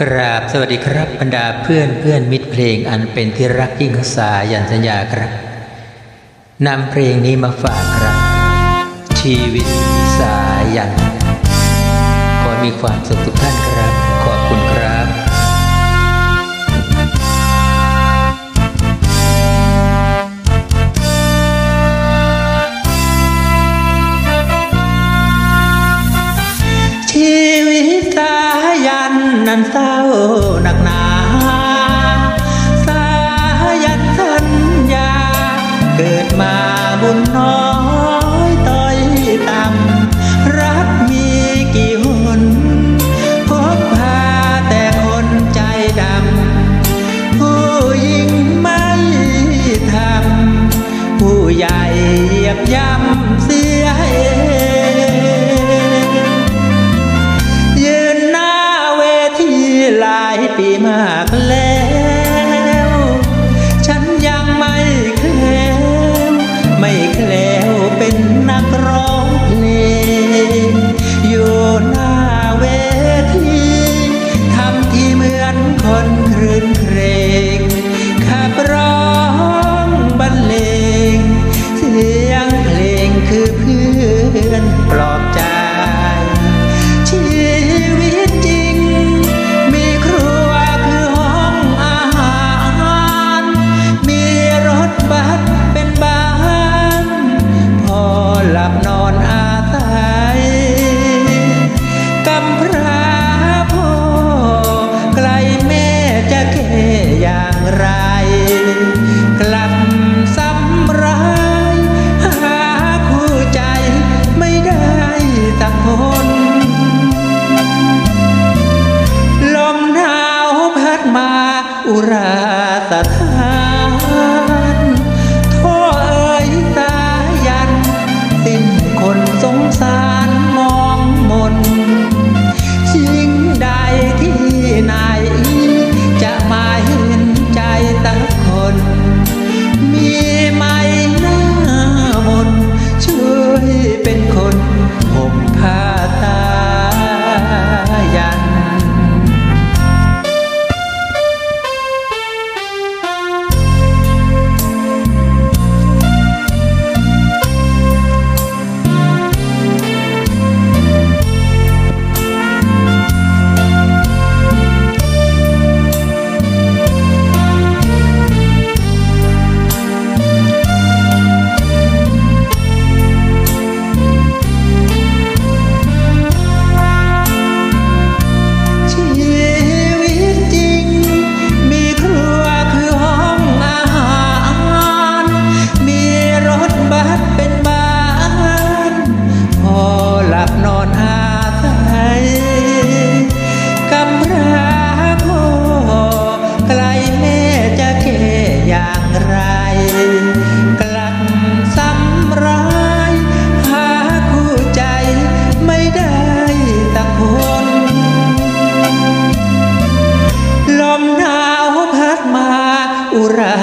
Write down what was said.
กราบสวัสดีครับบรรดาเพื่อนเพื่อนมิตรเพลงอันเป็นที่รักยิ่งขสายันสัญญาครับนำเพลงนี้มาฝากครับ ชีวิตสายันขอมีความสุขทุกท่านครับ อุราสถา ura